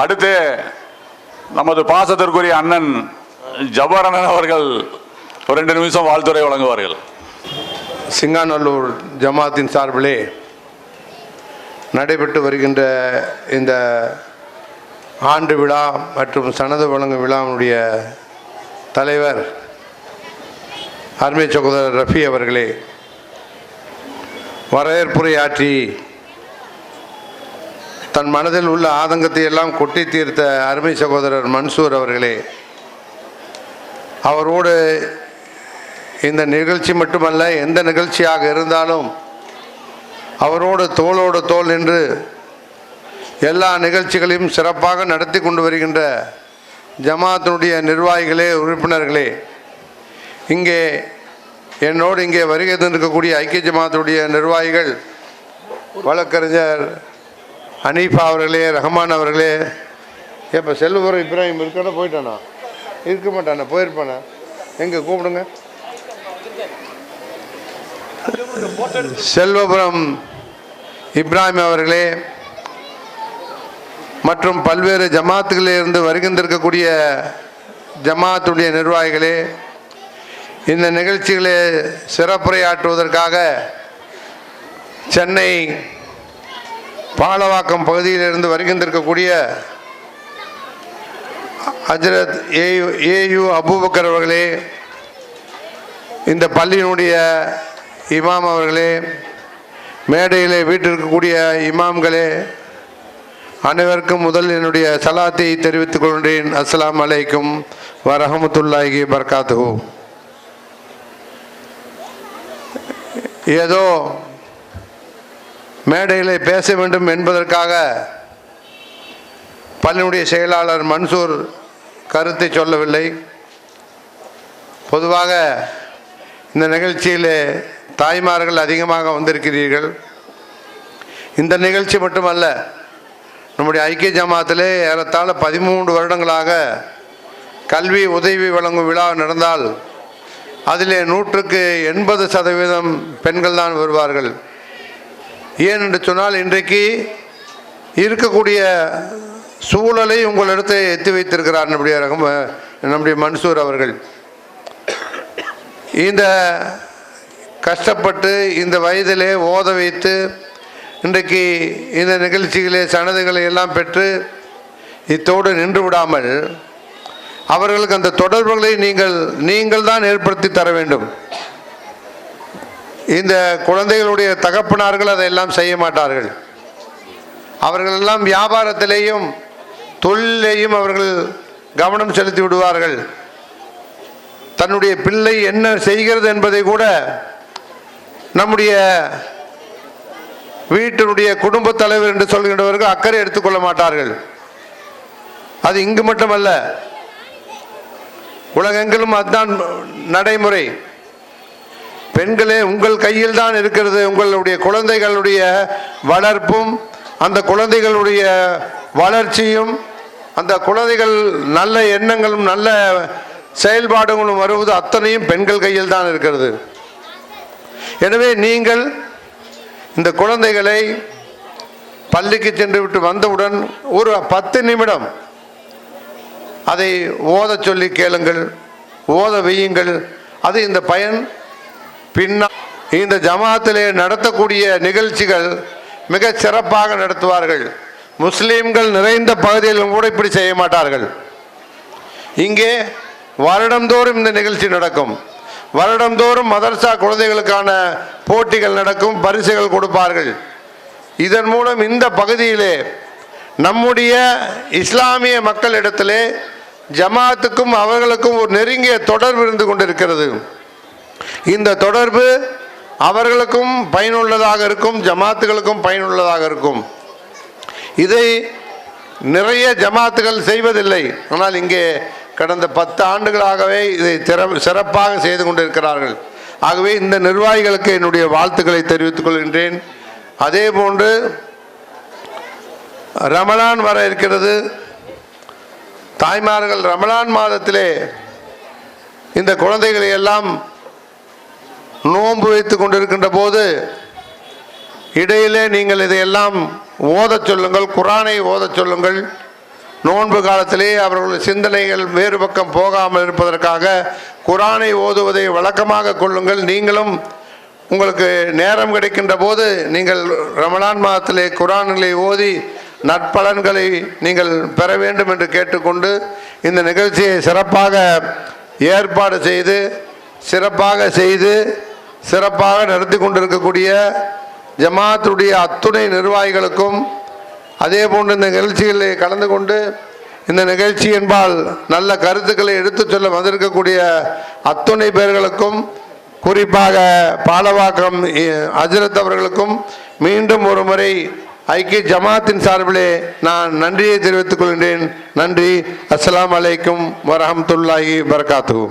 அடுத்து நமது பாசத்திற்குரிய அண்ணன் ஜபரணன் அவர்கள் ஒரு ரெண்டு நிமிஷம் வாழ்த்துறை வழங்குவார்கள். சிங்காநல்லூர் ஜமாத்தின் சார்பிலே நடைபெற்று வருகின்ற இந்த ஆண்டு விழா மற்றும் சனது வழங்கும் விழாவுடைய தலைவர் அருமை சகோதரர் ரஃபி அவர்களே வரவேற்புரையாற்றி தன் மனதில் உள்ள ஆதங்கத்தை எல்லாம் கொட்டி தீர்த்த அருமை சகோதரர் மன்சூர் அவர்களே அவரோடு இந்த நிகழ்ச்சி மட்டுமல்ல எந்த நிகழ்ச்சியாக இருந்தாலும் அவரோடு தோளோடு தோல் நின்று எல்லா நிகழ்ச்சிகளையும் சிறப்பாக நடத்தி கொண்டு வருகின்ற ஜமாத்தினுடைய நிர்வாகிகளே உறுப்பினர்களே இங்கே என்னோடு இங்கே வருகை தந்திருக்கக்கூடிய ஐக்கிய ஜமாத்துடைய நிர்வாகிகள் வழக்கறிஞர் ஹனீஃபா அவர்களே ரஹ்மான் அவர்களே. இப்போ செல்வபுரம் இப்ராஹிம் இருக்கானா போயிட்டானா? இருக்க மாட்டானா? போயிருப்பானா? எங்கே கூப்பிடுங்க. செல்வபுரம் இப்ராஹிம் அவர்களே மற்றும் பல்வேறு ஜமாத்துகளில் இருந்து வருகின்றிருக்கக்கூடிய ஜமாத்துடைய நிர்வாகிகளே இந்த நிகழ்ச்சிகளை சிறப்புரையாற்றுவதற்காக சென்னை பாலவாக்கம் பகுதியிலிருந்து வருகின்றிருக்கக்கூடிய ஹஜரத் ஏயு ஏயு அபூபக்கர் அவர்களே இந்த பள்ளியினுடைய இமாம் அவர்களே மேடையிலே வீட்டிற்கக்கூடிய இமாம்களே அனைவருக்கும் முதல் என்னுடைய சலாத்தை தெரிவித்துக் கொள்கிறேன் அஸ்லாம் அலைக்கும் வரஹமத்துல்லாஹி பர்காத்து ஏதோ மேடையில் பேச வேண்டும் என்பதற்காக பள்ளியினுடைய செயலாளர் மன்சூர் கருத்தை சொல்லவில்லை. பொதுவாக இந்த நிகழ்ச்சியிலே தாய்மார்கள் அதிகமாக வந்திருக்கிறீர்கள். இந்த நிகழ்ச்சி மட்டுமல்ல நம்முடைய ஐக்கிய ஜமாத்திலே ஏறத்தாழ பதிமூன்று வருடங்களாக கல்வி உதவி வழங்கும் விழா நடந்தால் அதிலே நூற்றுக்கு எண்பது சதவீதம் பெண்கள் தான் வருவார்கள். ஏன் என்று சொன்னால் இன்றைக்கு இருக்கக்கூடிய சூழலை உங்களிடத்தை எத்தி வைத்திருக்கிறார் நம்முடைய ரகம் நம்முடைய மன்சூர் அவர்கள். இந்த கஷ்டப்பட்டு இந்த வயதிலே ஓத வைத்து இன்றைக்கு இந்த நிகழ்ச்சிகளே சனதுகளை எல்லாம் பெற்று இத்தோடு நின்று விடாமல் அவர்களுக்கு அந்த தொடர்புகளை நீங்கள் நீங்கள் தான் ஏற்படுத்தி தர வேண்டும். இந்த குழந்தைகளுடைய தகப்பனார்கள் அதையெல்லாம் செய்ய மாட்டார்கள். அவர்கள் எல்லாம் வியாபாரத்திலேயும் தொழிலேயும் அவர்கள் கவனம் செலுத்தி விடுவார்கள். தன்னுடைய பிள்ளை என்ன செய்கிறது என்பதை கூட நம்முடைய வீட்டினுடைய குடும்பத் தலைவர் என்று சொல்கின்றவர்கள் அக்கறை எடுத்துக்கொள்ள மாட்டார்கள். அது இங்கு மட்டுமல்ல உலகெங்கிலும் அதுதான் நடைமுறை. பெண்களே உங்கள் கையில் தான் இருக்கிறது உங்களுடைய குழந்தைகளுடைய வளர்ப்பும் அந்த குழந்தைகளுடைய வளர்ச்சியும் அந்த குழந்தைகள் நல்ல எண்ணங்களும் நல்ல செயல்பாடுகளும் வருவது அத்தனையும் பெண்கள் கையில் தான் இருக்கிறது. எனவே நீங்கள் இந்த குழந்தைகளை பள்ளிக்கு சென்று விட்டு வந்தவுடன் ஒரு பத்து நிமிடம் அதை ஓதச் சொல்லி கேளுங்கள் ஓத வையுங்கள். அது இந்த பயன் பின்னா இந்த ஜமாத்திலே நடத்தக்கூடிய நிகழ்ச்சிகள் மிக சிறப்பாக நடத்துவார்கள். முஸ்லீம்கள் நிறைந்த பகுதியிலும் கூட இப்படி செய்ய மாட்டார்கள். இங்கே வருடந்தோறும் இந்த நிகழ்ச்சி நடக்கும். வருடந்தோறும் மதர்சா குழந்தைகளுக்கான போட்டிகள் நடக்கும் பரிசுகள் கொடுப்பார்கள். இதன் மூலம் இந்த பகுதியிலே நம்முடைய இஸ்லாமிய மக்களிடத்திலே ஜமாத்துக்கும் அவர்களுக்கும் ஒரு நெருங்கிய தொடர்பு இருந்து கொண்டிருக்கிறது. இந்த தொடர்பு அவர்களுக்கும் பயனுள்ளதாக இருக்கும் ஜமாத்துகளுக்கும் பயனுள்ளதாக இருக்கும். இதை நிறைய ஜமாத்துகள் செய்வதில்லை. ஆனால் இங்கே கடந்த பத்து ஆண்டுகளாகவே இதை சிறப்பாக செய்து கொண்டிருக்கிறார்கள். ஆகவே இந்த நிர்வாகிகளுக்கு என்னுடைய வாழ்த்துக்களை தெரிவித்துக் கொள்கின்றேன். அதே போன்று ரமலான் வர இருக்கிறது. தாய்மார்கள் ரமலான் மாதத்திலே இந்த குழந்தைகளை எல்லாம் நோன்பு வைத்து கொண்டிருக்கின்ற போது இடையிலே நீங்கள் இதையெல்லாம் ஓதச் சொல்லுங்கள் குரானை ஓதச் சொல்லுங்கள். நோன்பு காலத்திலேயே அவர்கள் சிந்தனைகள் வேறு பக்கம் போகாமல் இருப்பதற்காக குரானை ஓதுவதை வழக்கமாக கொள்ளுங்கள். நீங்களும் உங்களுக்கு நேரம் கிடைக்கின்ற போது நீங்கள் ரமலான் மாதத்திலே குரான்களை ஓதி நற்பலன்களை நீங்கள் பெற வேண்டும் என்று கேட்டுக்கொண்டு இந்த நிகழ்ச்சியை சிறப்பாக ஏற்பாடு செய்து சிறப்பாக செய்து சிறப்பாக நடத்தி கொண்டிருக்கக்கூடிய ஜமாத்துடைய அத்துணை நிர்வாகிகளுக்கும் அதே போன்று இந்த நிகழ்ச்சிகளில் கலந்து கொண்டு இந்த நிகழ்ச்சி என்பால் நல்ல கருத்துக்களை எடுத்துச் சொல்ல வந்திருக்கக்கூடிய அத்துணை பேர்களுக்கும் குறிப்பாக பாலவாக்கம் அஜரத் அவர்களுக்கும் மீண்டும் ஒரு முறை ஐக்கிய ஜமாத்தின் சார்பிலே நான் நன்றியை தெரிவித்துக் கொள்கின்றேன். நன்றி. அஸ்லாம் அலைக்கும் வரஹமத்துல்லாஹி வரகாத்து